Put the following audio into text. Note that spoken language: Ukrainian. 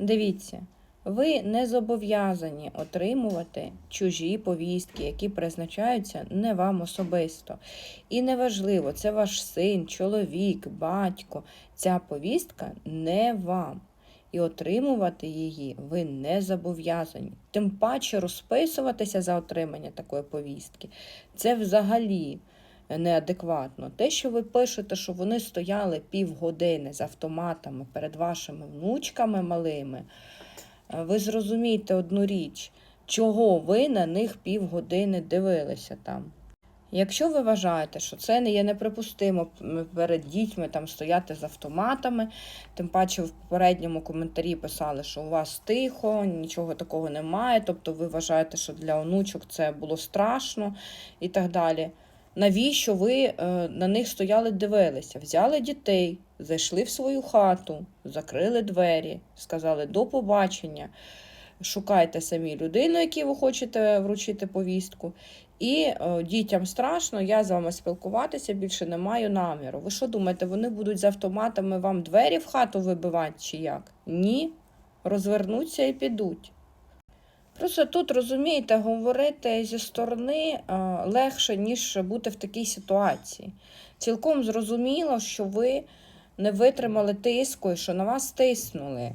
Дивіться, ви не зобов'язані отримувати чужі повістки, які призначаються не вам особисто. І неважливо, це ваш син, чоловік, батько. Ця повістка не вам. І отримувати її ви не зобов'язані. Тим паче розписуватися за отримання такої повістки. Це взагалі неадекватно. Те, що ви пишете, що вони стояли півгодини з автоматами перед вашими внучками малими, е, ви зрозумієте одну річ, чого ви на них півгодини дивилися там. Якщо ви вважаєте, що це не є неприпустимо перед дітьми там стояти з автоматами, тим паче в попередньому коментарі писали, що у вас тихо, нічого такого немає, тобто ви вважаєте, що для онучок це було страшно і так далі. Навіщо ви е, на них стояли, дивилися? Взяли дітей, зайшли в свою хату, закрили двері, сказали до побачення. Шукайте самі людину, якій ви хочете вручити повістку. І е, дітям страшно, я з вами спілкуватися більше не маю наміру. Ви що думаєте, вони будуть з автоматами вам двері в хату вибивати чи як? Ні. Розвернуться і підуть. Просто тут, розумієте, говорити зі сторони е, легше, ніж бути в такій ситуації. Цілком зрозуміло, що ви не витримали тиску що на вас тиснули.